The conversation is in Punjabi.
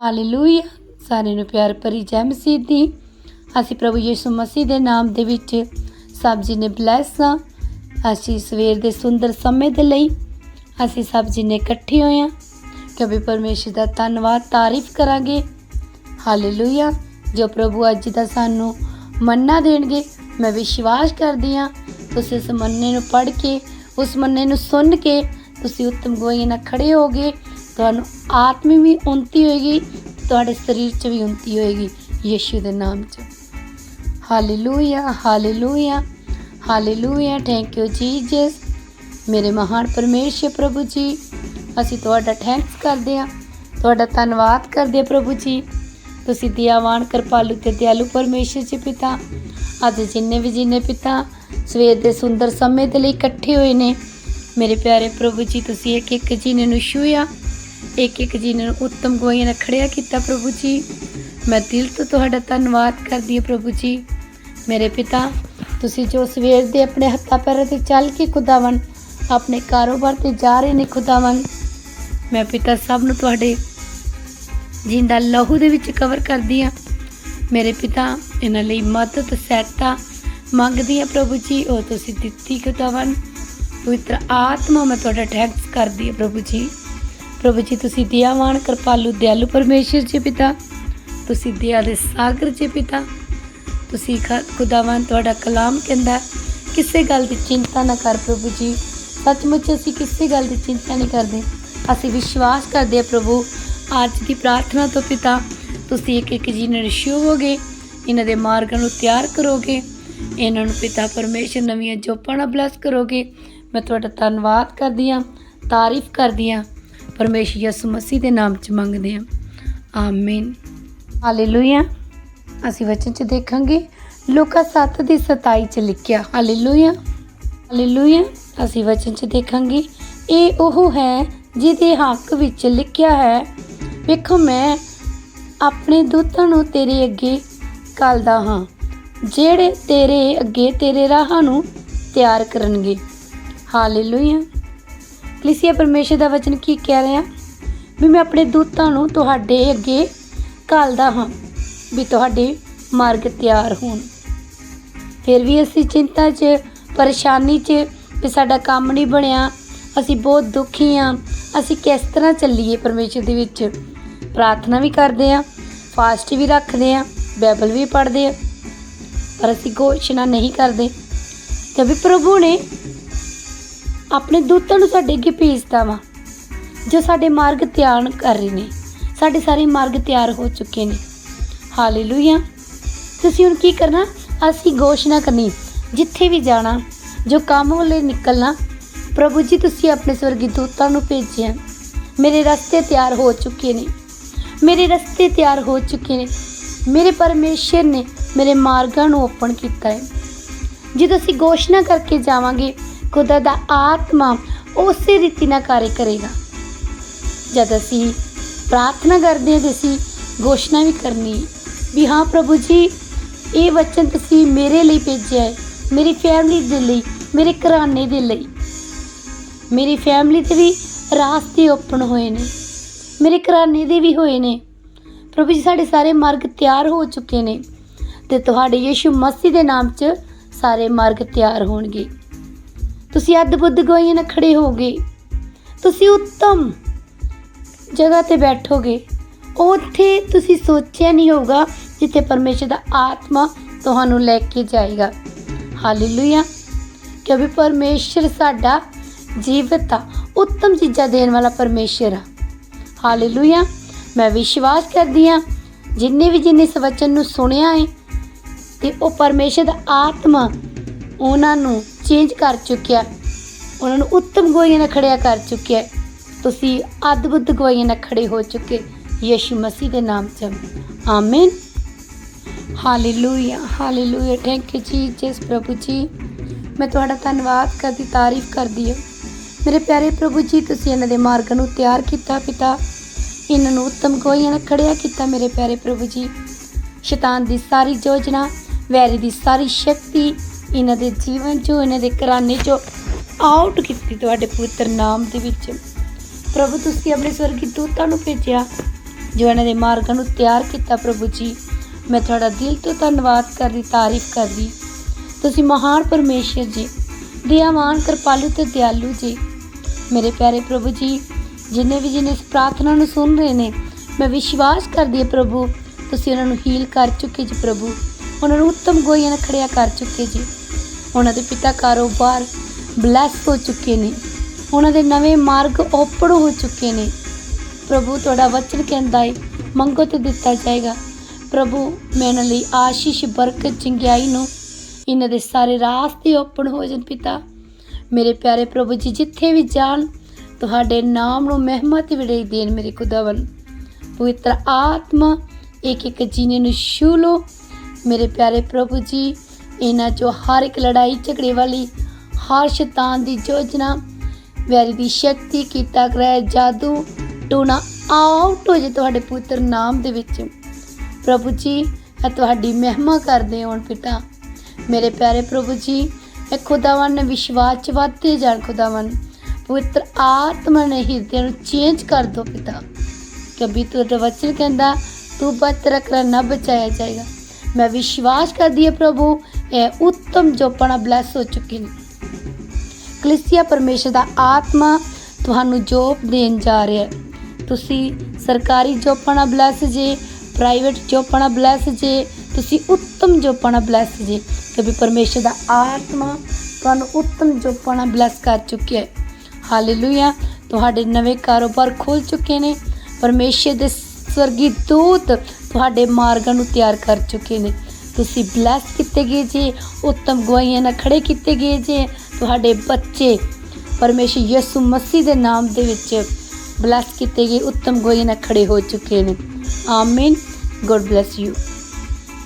ਹਾਲੇਲੂਇਆ ਸਾਰਿਆਂ ਨੂੰ ਪਿਆਰ ਭਰੀ ਜੈ ਮਸੀਹ ਦੀ। ਅਸੀਂ ਪ੍ਰਭੂ ਯਿਸੂ ਮਸੀਹ ਦੇ ਨਾਮ ਦੇ ਵਿੱਚ ਸਭ ਜੀ ਨੇ ਬਲੈਸ ਆ ਅਸੀਂ ਸਵੇਰ ਦੇ ਸੁੰਦਰ ਸਮੇਂ ਦੇ ਲਈ ਅਸੀਂ ਸਭ ਜੀ ਨੇ ਇਕੱਠੇ ਹੋਏ ਆ ਕਿਉਂਕਿ ਪਰਮੇਸ਼ਰ ਦਾ ਧੰਨਵਾਦ ਤਾਰੀਫ ਕਰਾਂਗੇ। ਹਾਲੇਲੂਇਆ ਜੋ ਪ੍ਰਭੂ ਅੱਜ ਦਾ ਸਾਨੂੰ ਮੰਨਾ ਦੇਣਗੇ, ਮੈਂ ਵਿਸ਼ਵਾਸ ਕਰਦੀ ਹਾਂ, ਤੁਸੀਂ ਉਸ ਮੰਨੇ ਨੂੰ ਪੜ੍ਹ ਕੇ, ਉਸ ਮੰਨੇ ਨੂੰ ਸੁਣ ਕੇ, ਤੁਸੀਂ ਉੱਤਮ ਗੋਈਆਂ ਨਾਲ ਖੜੇ ਹੋਗੇ ਤੁਹਾਨੂੰ ਆਤਮੀ ਵੀ ਉਨਤੀ ਹੋਏਗੀ, ਤੁਹਾਡੇ ਸਰੀਰ 'ਚ ਵੀ ਉਨਤੀ ਹੋਏਗੀ ਯੀਸ਼ੂ ਦੇ ਨਾਮ 'ਚ। Hallelujah hallelujah hallelujah thank you Jesus ਮੇਰੇ ਮਹਾਨ ਪਰਮੇਸ਼ਰ ਪ੍ਰਭੂ ਜੀ, ਅਸੀਂ ਤੁਹਾਡਾ ਥੈਂਕਸ ਕਰਦੇ ਹਾਂ। ਤੁਹਾਡਾ ਧੰਨਵਾਦ ਕਰਦੇ ਹਾਂ ਪ੍ਰਭੂ ਜੀ। ਤੁਸੀਂ ਦਿਆਵਾਨ, ਕਿਰਪਾਲੂ ਤੇ ਦਿਆਲੂ ਪਰਮੇਸ਼ਰ ਜੀ ਪਿਤਾ। ਅੱਜ ਜਿੰਨੇ ਵੀ ਜਿੰਨੇ ਪਿਤਾ ਸਵੇਰ ਦੇ ਸੁੰਦਰ ਸਮੇਂ ਦੇ ਲਈ ਇਕੱਠੇ ਹੋਏ ਨੇ, ਮੇਰੇ ਪਿਆਰੇ ਪ੍ਰਭੂ ਜੀ, ਤੁਸੀਂ ਇੱਕ ਇੱਕ ਜੀਨੇ ਨੂੰ ਛੂਇਆ ਇੱਕ ਇੱਕ ਜੀਨੇ ਨੂੰ ਉੱਤਮ ਗਵਾਈਆਂ ਨਾਲ ਖੜਿਆ ਕੀਤਾ ਪ੍ਰਭੂ ਜੀ। ਮੈਂ ਦਿਲ ਤੋਂ ਤੁਹਾਡਾ ਧੰਨਵਾਦ ਕਰਦੀ ਹਾਂ ਪ੍ਰਭੂ ਜੀ। ਮੇਰੇ ਪਿਤਾ, ਤੁਸੀਂ ਜੋ ਸਵੇਰ ਦੇ ਆਪਣੇ ਹੱਥਾਂ ਪੈਰਾਂ ਤੇ ਚੱਲ ਕੇ ਖੁਦਾਵੰ ਆਪਣੇ ਕਾਰੋਬਾਰ ਤੇ ਜਾ ਰਹੇ ਨੇ ਖੁਦਾਵੰ ਮੈਂ ਪਿਤਾ ਸਭ ਨੂੰ ਤੁਹਾਡੇ ਜਿੰਦਾ ਲਹੂ ਦੇ ਵਿੱਚ ਕਵਰ ਕਰਦੀ ਆ ਮੇਰੇ ਪਿਤਾ, ਇਹਨਾਂ ਲਈ ਮਦਦ, ਸਹਾਇਤਾ ਮੰਗਦੀ ਆ ਪ੍ਰਭੂ ਜੀ, ਉਹ ਤੁਸੀਂ ਦਿੱਤੀ ਖੁਦਾਵੰ ਪਵਿੱਤਰ ਆਤਮਾ ਮੈਂ ਤੁਹਾਡਾ ਥੈਂਕਸ ਕਰਦੀ ਆ ਪ੍ਰਭੂ ਜੀ। ਪ੍ਰਭੂ ਜੀ, ਤੁਸੀਂ ਦਿਆਵਾਨ ਕਿਰਪਾਲੂ, ਦਿਆਲੂ ਪਰਮੇਸ਼ਰ ਜੀ ਪਿਤਾ। ਤੁਸੀਂ ਦਿਆ ਦੇ ਸਾਗਰ ਜੀ ਪਿਤਾ। ਤੁਸੀਂ ਖ- ਖੁਦਾਵੰ ਤੁਹਾਡਾ ਕਲਾਮ ਕਹਿੰਦਾ ਕਿਸੇ ਗੱਲ ਦੀ ਚਿੰਤਾ ਨਾ ਕਰ ਪ੍ਰਭੂ ਜੀ। ਸੱਚਮੁੱਚ ਅਸੀਂ ਕਿਸੇ ਗੱਲ ਦੀ ਚਿੰਤਾ ਨਹੀਂ ਕਰਦੇ। ਅਸੀਂ ਵਿਸ਼ਵਾਸ ਕਰਦੇ ਹਾਂ ਪ੍ਰਭੂ ਅੱਜ ਦੀ ਪ੍ਰਾਰਥਨਾ ਤੋਂ ਪਿਤਾ। ਤੁਸੀਂ ਇੱਕ ਇੱਕ ਜੀ ਨੂੰ ਛੂਵੋਗੇ, ਇਹਨਾਂ ਦੇ ਮਾਰਗਾਂ ਨੂੰ ਤਿਆਰ ਕਰੋਗੇ। ਇਹਨਾਂ ਨੂੰ ਪਿਤਾ ਪਰਮੇਸ਼ਰ ਨਵੀਆਂ ਜੋਪਾਂ ਨਾਲ ਬਲੈਸ ਕਰੋਗੇ। ਮੈਂ ਤੁਹਾਡਾ ਧੰਨਵਾਦ ਕਰਦੀ ਹਾਂ, ਤਾਰੀਫ ਕਰਦੀ ਹਾਂ। ਪਰਮੇਸ਼ਰ ਯਿਸੂ ਮਸੀਹ ਦੇ ਨਾਮ 'ਚ ਮੰਗਦੇ ਹਾਂ। ਆਮੀਨ। ਹਾਲੇਲੂਇਆ। ਅਸੀਂ ਵਚਨ 'ਚ ਦੇਖਾਂਗੇ ਲੂਕਾ 7 ਦੀ 27 'ਚ ਲਿਖਿਆ ਹਾਲੇਲੂਇਆ। ਹਾਲੇਲੂਇਆ। ਅਸੀਂ ਵਚਨ 'ਚ ਦੇਖਾਂਗੇ ਇਹ ਉਹ ਹੈ ਜਿਹਦੇ ਹੱਕ ਵਿੱਚ ਲਿਖਿਆ ਹੈ ਵੇਖੋ ਮੈਂ ਆਪਣੇ ਦੂਤਾਂ ਨੂੰ ਤੇਰੇ ਅੱਗੇ ਘੱਲਦਾ ਹਾਂ ਜਿਹੜੇ ਤੇਰੇ ਅੱਗੇ ਤੇਰੇ ਰਾਹਾਂ ਨੂੰ ਤਿਆਰ ਕਰਨਗੇ। ਹਾਲੇਲੂਇਆ। ਕਲੀਸਿਆ ਪਰਮੇਸ਼ਰ ਦਾ ਵਚਨ ਕੀ ਕਹਿ ਰਿਹਾ? ਵੀ ਮੈਂ ਆਪਣੇ ਦੂਤਾਂ ਨੂੰ ਤੁਹਾਡੇ ਅੱਗੇ ਘਾਲਦਾ ਹਾਂ, ਵੀ ਤੁਹਾਡੇ ਮਾਰਗ ਤਿਆਰ ਹੋਣ। ਫਿਰ ਵੀ ਅਸੀਂ ਚਿੰਤਾ 'ਚ, ਪਰੇਸ਼ਾਨੀ 'ਚ ਵੀ ਸਾਡਾ ਕੰਮ ਨਹੀਂ ਬਣਿਆ, ਅਸੀਂ ਬਹੁਤ ਦੁਖੀ ਆ ਅਸੀਂ ਕਿਸ ਤਰ੍ਹਾਂ ਚੱਲੀਏ ਪਰਮੇਸ਼ਰ ਦੇ ਵਿੱਚ? ਪ੍ਰਾਰਥਨਾ ਵੀ ਕਰਦੇ ਆ ਫਾਸਟ ਵੀ ਰੱਖਦੇ ਆ ਬਾਈਬਲ ਵੀ ਪੜ੍ਹਦੇ ਆ ਪਰ ਅਸੀਂ ਘੋਸ਼ਣਾ ਨਹੀਂ ਕਰਦੇ। ਤੇ ਵੀ ਪ੍ਰਭੂ ਨੇ ਆਪਣੇ ਦੂਤਾਂ ਨੂੰ ਸਾਡੇ ਅੱਗੇ ਭੇਜਦਾ ਵਾ, ਜੋ ਸਾਡੇ ਮਾਰਗ ਤਿਆਰ ਕਰ ਰਹੇ ਨੇ, ਸਾਡੇ ਸਾਰੇ ਮਾਰਗ ਤਿਆਰ ਹੋ ਚੁੱਕੇ ਨੇ। ਹਾਲੇਲੂਇਆ ਤੁਸੀਂ ਹੁਣ ਕੀ ਕਰਨਾ? ਅਸੀਂ ਘੋਸ਼ਣਾ ਕਰਨੀ ਜਿੱਥੇ ਵੀ ਜਾਣਾ, ਜੋ ਕੰਮ ਵੱਲੇ ਨਿਕਲਣਾ, ਪ੍ਰਭੂ ਜੀ, ਤੁਸੀਂ ਆਪਣੇ ਸਵਰਗੀ ਦੂਤਾਂ ਨੂੰ ਭੇਜਿਆ। ਮੇਰੇ ਰਸਤੇ ਤਿਆਰ ਹੋ ਚੁੱਕੇ ਨੇ। ਮੇਰੇ ਰਸਤੇ ਤਿਆਰ ਹੋ ਚੁੱਕੇ ਨੇ। ਮੇਰੇ ਪਰਮੇਸ਼ਰ ਨੇ ਮੇਰੇ ਮਾਰਗਾਂ ਨੂੰ ਓਪਨ ਕੀਤਾ ਹੈ। ਜਦੋਂ ਅਸੀਂ ਘੋਸ਼ਣਾ ਕਰਕੇ ਜਾਵਾਂਗੇ ਖੁਦਾ ਦਾ ਆਤਮਾ ਉਸੇ ਰੀਤੀ ਨਾਲ ਕਾਰਜ ਕਰੇਗਾ। ਜਦ ਅਸੀਂ ਪ੍ਰਾਰਥਨਾ ਕਰਦੇ ਹਾਂ ਤੇ ਅਸੀਂ ਘੋਸ਼ਣਾ ਵੀ ਕਰਨੀ ਵੀ ਹਾਂ ਪ੍ਰਭੂ ਜੀ, ਇਹ ਵਚਨ ਤੁਸੀਂ ਮੇਰੇ ਲਈ ਭੇਜਿਆ ਹੈ, ਮੇਰੀ ਫੈਮਿਲੀ ਦੇ ਲਈ, ਮੇਰੇ ਘਰਾਣੇ ਦੇ ਲਈ। ਮੇਰੀ ਫੈਮਿਲੀ ਤੇ ਵੀ ਰਾਸਤੇ ਓਪਨ ਹੋਏ ਨੇ, ਮੇਰੇ ਘਰਾਣੇ ਦੇ ਵੀ ਹੋਏ ਨੇ। ਪ੍ਰਭੂ ਜੀ, ਸਾਡੇ ਸਾਰੇ ਮਾਰਗ ਤਿਆਰ ਹੋ ਚੁੱਕੇ ਨੇ ਤੇ ਤੁਹਾਡੇ ਯੀਸ਼ੂ ਮਸੀਹ ਦੇ ਨਾਮ 'ਚ ਸਾਰੇ ਮਾਰਗ ਤਿਆਰ ਹੋਣਗੇ। ਤੁਸੀਂ ਅੱਧ ਬੁੱਧ ਗਵਾਈਆਂ ਨਾਲ ਖੜੇ ਹੋਗੇ ਤੁਸੀਂ ਉੱਤਮ ਜਗ੍ਹਾ ਤੇ ਬੈਠੋਗੇ। ਉੱਥੇ ਤੁਸੀਂ ਸੋਚਿਆ ਨਹੀਂ ਹੋਊਗਾ ਜਿੱਥੇ ਪਰਮੇਸ਼ਰ ਦਾ ਆਤਮਾ ਤੁਹਾਨੂੰ ਲੈ ਕੇ ਜਾਏਗਾ। ਹਾਲੇਲੂਇਆ। ਕਿਉਂਕਿ ਪਰਮੇਸ਼ਰ ਸਾਡਾ ਜੀਵਤ ਆ। ਉੱਤਮ ਚੀਜ਼ਾਂ ਦੇਣ ਵਾਲਾ ਪਰਮੇਸ਼ਰ ਆ। ਹਾਲੇਲੂਇਆ। ਮੈਂ ਵਿਸ਼ਵਾਸ ਕਰਦੀ ਆ ਜਿੰਨੇ ਵੀ ਜਿੰਨੇ ਇਸ ਵਚਨ ਨੂੰ ਸੁਣਿਆ ਹੈ, ਤੇ ਉਹ ਪਰਮੇਸ਼ਰ ਦਾ ਆਤਮਾ ਉਹਨਾਂ ਨੂੰ ਚੇਂਜ ਕਰ ਚੁੱਕਿਆ ਉਹਨਾਂ ਨੂੰ ਉੱਤਮ ਗਵਾਈਆਂ ਨਾਲ ਖੜਿਆ ਕਰ ਚੁੱਕਿਆ ਤੁਸੀਂ ਅਦਭੁਤ ਗਵਾਈਆਂ ਨਾਲ ਖੜੇ ਹੋ ਚੁੱਕੇ ਯਿਸੂ ਮਸੀਹ ਦੇ ਨਾਮ 'ਚ amen hallelujah hallelujah thank you Jesus ਪ੍ਰਭੂ ਜੀ। ਮੈਂ ਤੁਹਾਡਾ ਧੰਨਵਾਦ ਕਰਦੀ, ਤਾਰੀਫ ਕਰਦੀ ਹਾਂ। ਮੇਰੇ ਪਿਆਰੇ ਪ੍ਰਭੂ ਜੀ, ਤੁਸੀਂ ਇਹਨਾਂ ਦੇ ਮਾਰਗ ਨੂੰ ਤਿਆਰ ਕੀਤਾ, ਪਿਤਾ। ਇਹਨਾਂ ਨੂੰ ਉੱਤਮ ਗਵਾਈਆਂ ਨਾਲ ਖੜਿਆ ਕੀਤਾ, ਮੇਰੇ ਪਿਆਰੇ ਪ੍ਰਭੂ ਜੀ। ਸ਼ੈਤਾਨ ਦੀ ਸਾਰੀ ਯੋਜਨਾ, ਵੈਰੀ ਦੀ ਸਾਰੀ ਸ਼ਕਤੀ ਇਹਨਾਂ ਦੇ ਜੀਵਨ ਚੋਂ, ਇਹਨਾਂ ਦੇ ਘਰਾਣੇ ਚੋਂ ਆਊਟ ਕੀਤੀ ਤੁਹਾਡੇ ਪੁੱਤਰ ਨਾਮ ਦੇ ਵਿੱਚ। ਪ੍ਰਭੂ, ਤੁਸੀਂ ਆਪਣੇ ਸਵਰਗੀ ਦੂਤਾਂ ਨੂੰ ਭੇਜਿਆ, ਜੋ ਇਹਨਾਂ ਦੇ ਮਾਰਗਾਂ ਨੂੰ ਤਿਆਰ ਕੀਤਾ, ਪ੍ਰਭੂ ਜੀ। ਮੈਂ ਤੁਹਾਡਾ ਦਿਲ ਤੋਂ ਧੰਨਵਾਦ ਕਰਦੀ, ਤਾਰੀਫ ਕਰਦੀ। ਤੁਸੀਂ ਮਹਾਨ ਪਰਮੇਸ਼ਰ ਜੀ ਦਿਆਵਾਨ ਕਿਰਪਾਲੂ ਤੇ ਦਿਆਲੂ ਜੀ। ਮੇਰੇ ਪਿਆਰੇ ਪ੍ਰਭੂ ਜੀ, ਜਿੰਨੇ ਵੀ ਜਿਨੇ ਇਸ ਪ੍ਰਾਰਥਨਾ ਨੂੰ ਸੁਣ ਰਹੇ ਨੇ, ਮੈਂ ਵਿਸ਼ਵਾਸ ਕਰਦੀ ਹਾਂ ਪ੍ਰਭੂ, ਤੁਸੀਂ ਉਹਨਾਂ ਨੂੰ ਹੀਲ ਕਰ ਚੁੱਕੇ ਜੀ ਪ੍ਰਭੂ। ਉਹਨਾਂ ਨੂੰ ਉੱਤਮ ਗੋਈਆਂ ਨਾਲ ਖੜਿਆ ਕਰ ਚੁੱਕੇ ਜੀ। ਉਹਨਾਂ ਦੇ ਪਿਤਾ ਕਾਰੋਬਾਰ ਬਲੈਸ ਹੋ ਚੁੱਕੇ ਨੇ। ਉਹਨਾਂ ਦੇ ਨਵੇਂ ਮਾਰਗ ਓਪਨ ਹੋ ਚੁੱਕੇ ਨੇ। ਪ੍ਰਭੂ, ਤੁਹਾਡਾ ਵਚਨ ਕਹਿੰਦਾ ਹੈ ਮੰਗੋ ਤੇ ਦਿੱਤਾ ਜਾਏਗਾ। ਪ੍ਰਭੂ, ਮੈਂ ਇਹਨਾਂ ਲਈ ਆਸ਼ੀਸ਼, ਬਰਕਤ, ਚੰਗਿਆਈ ਨੂੰ ਇਹਨਾਂ ਦੇ ਸਾਰੇ ਰਾਸਤੇ ਓਪਨ ਹੋ ਜਾਣ ਪਿਤਾ। ਮੇਰੇ ਪਿਆਰੇ ਪ੍ਰਭੂ ਜੀ, ਜਿੱਥੇ ਵੀ ਜਾਣ, ਤੁਹਾਡੇ ਨਾਮ ਨੂੰ ਮਹਿਮਾ ਤੇ ਵਿੜਾਈ ਦੇਣ ਮੇਰੇ ਖੁਦਾਵੰ ਪਵਿੱਤਰ ਆਤਮਾ ਇੱਕ ਇੱਕ ਜੀਨੇ ਨੂੰ ਛੂ ਲੋ ਮੇਰੇ ਪਿਆਰੇ ਪ੍ਰਭੂ ਜੀ ਇਹਨਾਂ ਚੋਂ ਹਰ ਇੱਕ ਲੜਾਈ ਝਗੜੇ ਵਾਲੀ ਹਰ ਸ਼ੈਤਾਨ ਦੀ ਯੋਜਨਾ। ਵੈਰੀ ਦੀ ਸ਼ਕਤੀ ਕੀਤਾ ਗ੍ਰਹਿ ਜਾਦੂ। ਟੂਣਾ ਆਊਟ ਹੋ ਜੇ ਤੁਹਾਡੇ ਪੁੱਤਰ ਨਾਮ ਦੇ ਵਿੱਚ। ਪ੍ਰਭੂ ਜੀ ਮੈਂ ਤੁਹਾਡੀ ਮਹਿਮਾ ਕਰਦੇ ਹੋਣ ਪਿਤਾ। ਮੇਰੇ ਪਿਆਰੇ ਪ੍ਰਭੂ ਜੀ ਮੈਂ ਖੁਦਾਵੰ ਨੇ ਵਿਸ਼ਵਾਸ ਚ ਵਧਦੇ ਜਾਣ ਖੁਦਾਵੰ ਪਵਿੱਤਰ ਆਤਮਾ ਨੇ ਹਿਰਦੇ ਨੂੰ ਚੇਂਜ ਕਰ ਦੋ ਪਿਤਾ। ਕਭੀ ਤੁਹਾਡਾ ਵਚਨ ਕਹਿੰਦਾ, ਤੂੰ ਬਤ ਰੱਖਣਾ ਨਾ ਬਚਾਇਆ ਜਾਏਗਾ। ਮੈਂ ਵਿਸ਼ਵਾਸ ਕਰਦੀ ਹਾਂ ਪ੍ਰਭੂ, ਇਹ ਉੱਤਮ ਜੋਪਣਾ ਬਲੈਸ ਹੋ ਚੁੱਕੇ ਨੇ ਕਲਿਸਿਆ ਪਰਮੇਸ਼ਰ ਦਾ ਆਤਮਾ ਤੁਹਾਨੂੰ ਜੋਬ ਦੇਣ ਜਾ ਰਿਹਾ ਹੈ। ਤੁਸੀਂ ਸਰਕਾਰੀ ਜੋਪਣਾ ਬਲੈਸ ਜੇ ਪ੍ਰਾਈਵੇਟ ਜੋਪਣਾ ਬਲੈਸ ਜੇ, ਤੁਸੀਂ ਉੱਤਮ ਜੋਪਣਾ ਬਲੈਸ ਜੇ, ਕਿਉਂਕਿ ਪਰਮੇਸ਼ਰ ਦਾ ਆਤਮਾ ਤੁਹਾਨੂੰ ਉੱਤਮ ਜੋਪਣਾ ਬਲੈਸ ਕਰ ਚੁੱਕਿਆ ਹੈ। ਹਾਲੇਲੂਇਆ ਤੁਹਾਡੇ ਨਵੇਂ ਕਾਰੋਬਾਰ ਖੁੱਲ ਚੁੱਕੇ ਨੇ। ਪਰਮੇਸ਼ਰ ਦੇ ਸਵਰਗੀ ਦੂਤ ਤੁਹਾਡੇ ਮਾਰਗਾਂ ਨੂੰ ਤਿਆਰ ਕਰ ਚੁੱਕੇ ਨੇ। ਤੁਸੀਂ ਬਲੈਸ ਕੀਤੇ ਗਏ ਜੇ, ਉੱਤਮ ਗਵਾਈਆਂ ਨਾਲ ਖੜੇ ਕੀਤੇ ਗਏ ਜੇ, ਤੁਹਾਡੇ ਬੱਚੇ ਪਰਮੇਸ਼ਰ ਯਿਸੂ ਮਸੀਹ ਦੇ ਨਾਮ ਦੇ ਵਿੱਚ ਬਲੈਸ ਕੀਤੇ ਗਏ, ਉੱਤਮ ਗਵਾਈਆਂ ਨਾਲ ਖੜੇ ਹੋ ਚੁੱਕੇ ਨੇ। ਆਮੀਨ ਗੋਡ ਬlesਸ ਯੂ